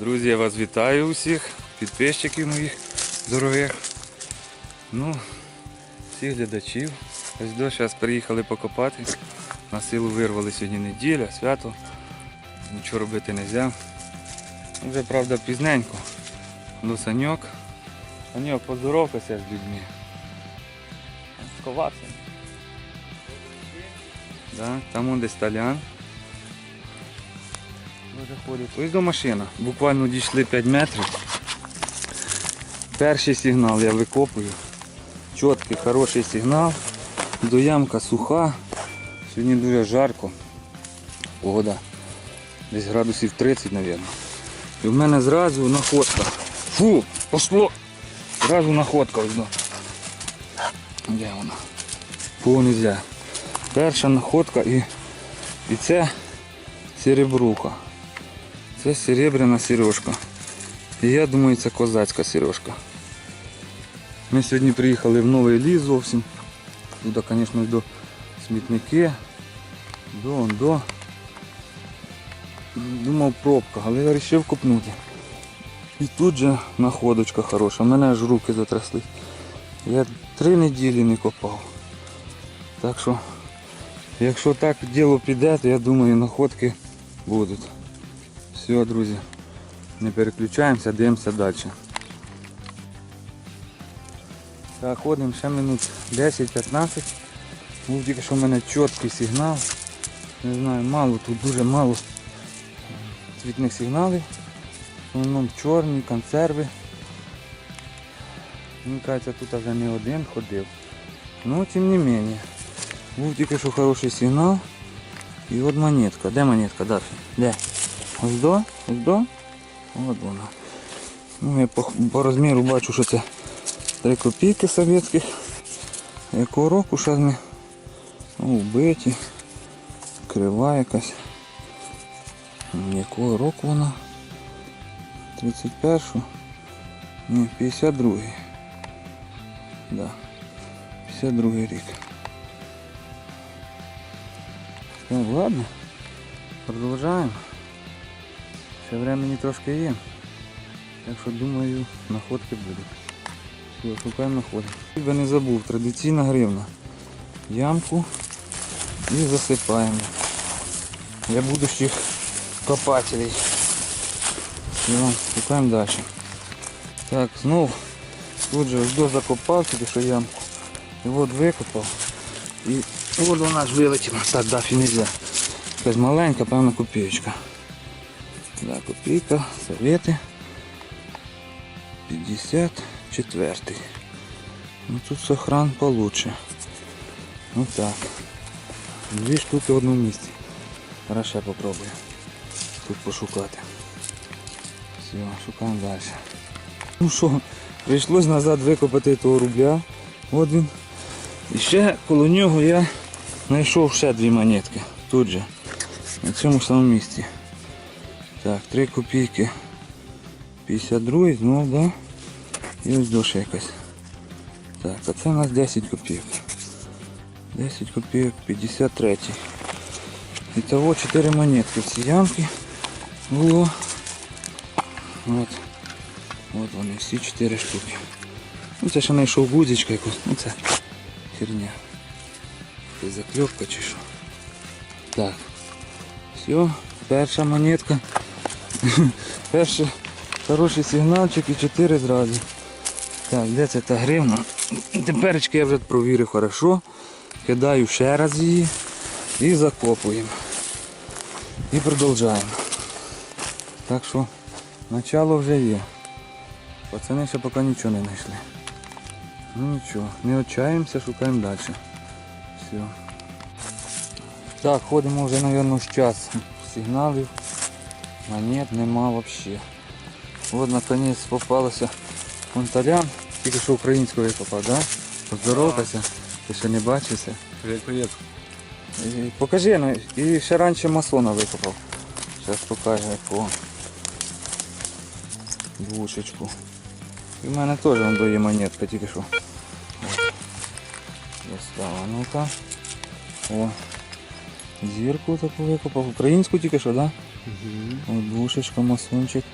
Друзі, я вас вітаю усіх, підписчиків моїх дорогих. Ну, всіх глядачів. Ось до зараз приїхали покопати. На силу вирвали сьогодні неділя, свято. Нічого робити не можна. Вже правда пізненько. До Саньок. Саньок, поздоровкайся з людьми. Сховався. Да, там он десь талян. Дуже. Ось до машина. Буквально дійшли 5 метрів. Перший сигнал я викопую. Чіткий, хороший сигнал. До ямка суха. Сьогодні дуже жарко. Погода. Десь градусів 30, мабуть. І в мене зразу находка. Фу, пошло. Зразу находка до. Де вона? Фу, нельзя. Перша находка і, і це серебруха. Це серебряна сережка. І я думаю, це козацька сережка. Ми сьогодні приїхали в новий ліс зовсім. Тут, звісно, до смітники. До, до. Думав пробка, але я вирішив купнути. І тут же находочка хороша. Мене аж руки затрясли. Я три неділі не копав. Так що, якщо так діло піде, то я думаю, находки будуть. Все, друзі, не переключаємося, дивимося далі. Так, ходимо ще минут 10-15. Був тільки що в мене чіткий сигнал. Не знаю, мало, тут дуже мало цвітних сигналів. В основному чорні, консерви. Мені кажеться, тут вже не один ходив. Ну, тим не менее. Був тільки що хороший сигнал. І от монетка. Де монетка, Дафі? Де? Ось до? Ось до? От вона. Ну, я по, по розміру бачу, що це 3 копійки совєтських. Якого року зараз ми ну, вбиті. Крива якась. Якого року вона? 31-го? Ні, 52-й. Да. 52 рік. Так, ладно. Продовжаємо. Ще времени трошки є. Так що думаю, находки будуть. Шукаємо находки. Я не забув, традиційна гривна. Ямку і засипаємо. Для будущих копателей. Все, шукаємо далі. Так, знов тут же до закопав тільки що ямку. І от викопав. І от вона ж вилетіла. Так, дафі не можна. Якась маленька, певна копійка. Да, копійка, совети. 54. Ну тут сохран получше. Ну так. Дві штуки в одному місці. Зараз ще попробую. Тут пошукати. Все, шукаємо далі. Ну що, прийшлось назад викопати того рубля. От він. І ще коло нього я знайшов ще дві монетки. Тут же. На цьому самому місці. Так, 3 копійки. 52 знов, да? І ось доша якась. Так, а це у нас 10 копійок. 10 копійок 53. Ітого 4 монетки в цій ямці було. От. От вони, всі 4 штуки. Ну це ще знайшов гудзичка якусь. Ну це херня. Це закльопка чи що. Так. Все, перша монетка. Перший хороший сигнальчик і 4 зразу. Так, де це та гривна? Теперечки я вже провірив хорошо. Кидаю ще раз її і закопуємо. І продовжуємо. Так що начало вже є. Пацани ще поки нічого не знайшли. Ну нічого, не отчаємося, шукаємо далі. Все. Так, ходимо вже, мабуть, з час. Сигналів. Монет нема взагалі. От наконець попалося фонталян. Тільки що українського викопав, да? Поздоровкайся. Ти ще не бачився. Привет, привет. І покажи, ну, і ще раніше масона викопав. Зараз покажу якого. Двушечку. І в мене теж вон є монетка, тільки що. О. Достала, ну-ка. О. Зірку таку викопав. Українську тільки що, так? Да? О, двушечка, масончик.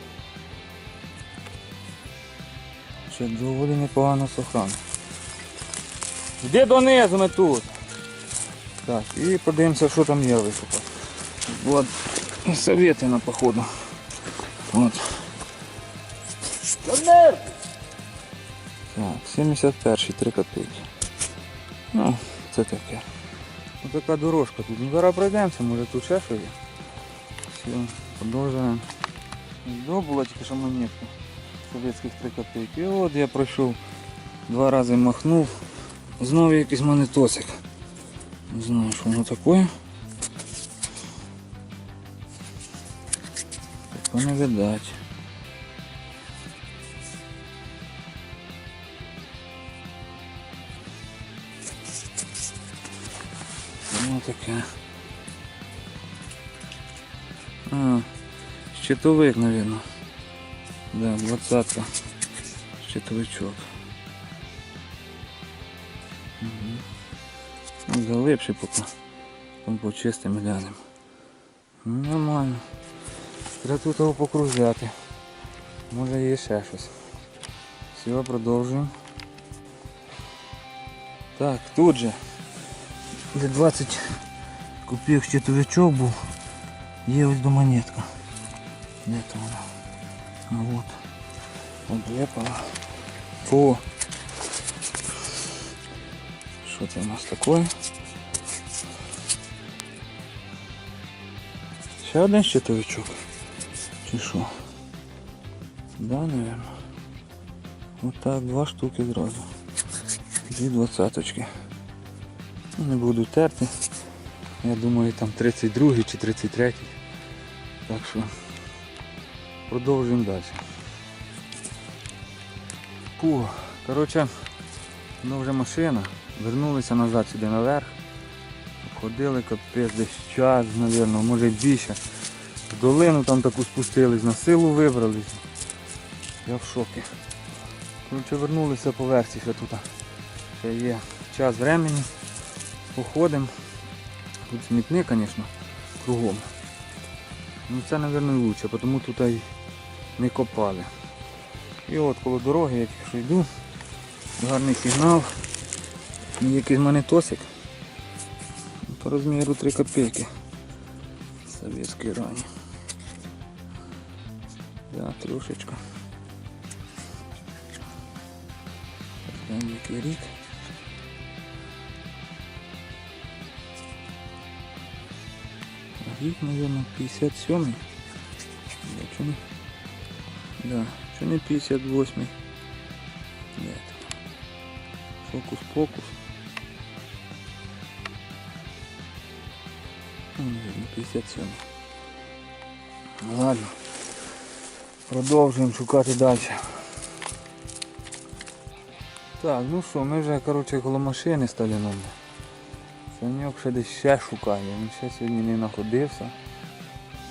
Ще доволі непогано сохран. Йди донизу ми тут. Так, і подивимося, що там є викопав. От Советина, походу. От. Так, 71 3 копійки. Ну, це таке. Ось така дорожка тут. Ну зараз пройдемося, може тут ще що є. Все, продовжуємо. До була тільки що монетка совєтських 3 копійки. І от я пройшов, два рази махнув. Знову якийсь монетосик. Не знаю, що воно таке. Таке не видать. Воно таке. А, щитовик, наверное. Да, двадцатка. Щитовичок. Угу. Ну, залипший поки. Там почистим глянемо. Нормально. Треба тут його покружляти. Може є ще щось. Все, продовжуємо. Так, тут же. Де 20 копійок щитовичок був. Є ось до монетка. Де то вона? А вот. Облепала. О! Що це у нас таке? Ще один щитовичок. Що? Да, наверное. Вот так, два штуки зразу. Дві двадцяточки. Ну, Не буду терти. Я думаю там 32 чи 33. Так що продовжуємо далі. Фу, коротше, ну вже машина. Вернулися назад сюди наверх. Ходили капець десь час, мабуть, може більше. В долину там таку спустились, на силу вибрались. Я в шокі. Коротше, вернулися по версії, що тут ще є час времени. Походимо. Тут смітник, звісно, кругом. Ну це, мабуть, лучше, тому тут не копали. І от коло дороги я тільки що йду. Гарний сигнал. І якийсь монетосик. По розміру 3 копійки. Совєтський рані. Да, трошечка. Там який рік. Рік, мабуть, 57-й. Да, чи не? Да, чи не 58-й. Нет. Фокус-покус. Наверное, 57. Ладно. Продовжуємо шукати далі. Так, ну що, ми вже коротше коло машини сталіном. Саньок ще десь ще шукає, він ще сьогодні не знаходився.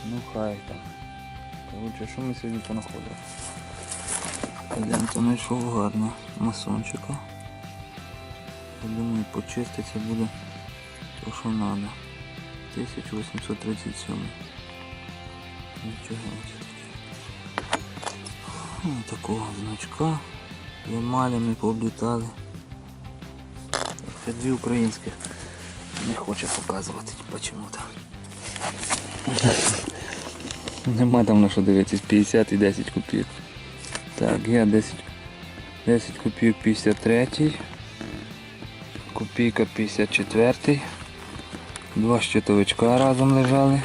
Ну хай там. Коротше, що ми сьогодні понаходили? Лента знайшов гарно масончика. Я думаю, почиститься буде то, що треба. 1837. Нічого не. Ось такого значка. Емалями пооблітали. Це дві українські. Не хоче показувати почему-то. Нема там на що дивитись, 50 і 10 копійок. Так, я 10, 10 копійок 53, копійка 54, два щитовичка разом лежали.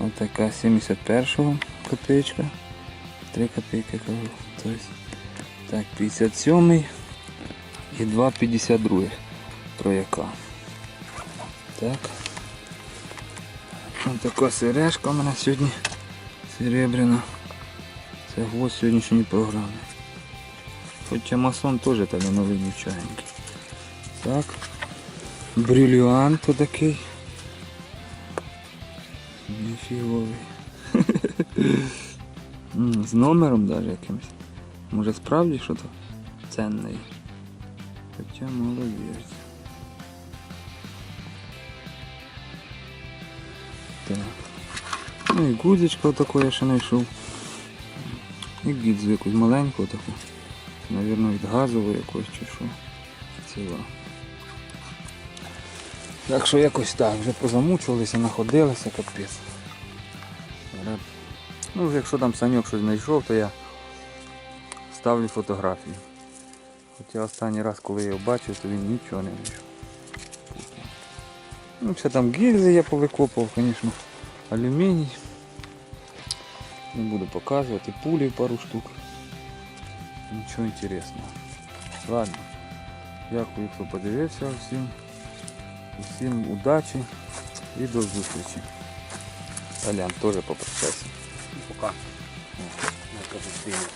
Ось така 71 копійка, 3 копійки кажу. Тобто, так, 57 і 2 52 трояка. Так. Ось така сережка у мене сьогодні серебряна. Це гвоздь сьогоднішньої програми. Хоча масон теж талановий нічогенький. Так. Бриллиант такий. Ніфіговий. М, З номером навіть якимось. Може справді що то ценне. Хоча віриться. Так. Ну і гудзичка отаку я ще знайшов. І гідзу якусь маленьку таку. Навірно, від газової якоїсь чи що. Ціла. Так що якось так, вже позамучувалися, находилися, капець. Ну, якщо там саньок щось знайшов, то я ставлю фотографію. Хоча останній раз, коли я його бачив, то він нічого не знайшов. Ну, ще там гільзи я повикопав, звісно, алюміній. Не буду показувати, пулі пару штук. Нічого інтересного. Ладно. Дякую, хто подивився. Всім, всім удачі і до зустрічі. Алян теж попрощайся. Пока. На капустині.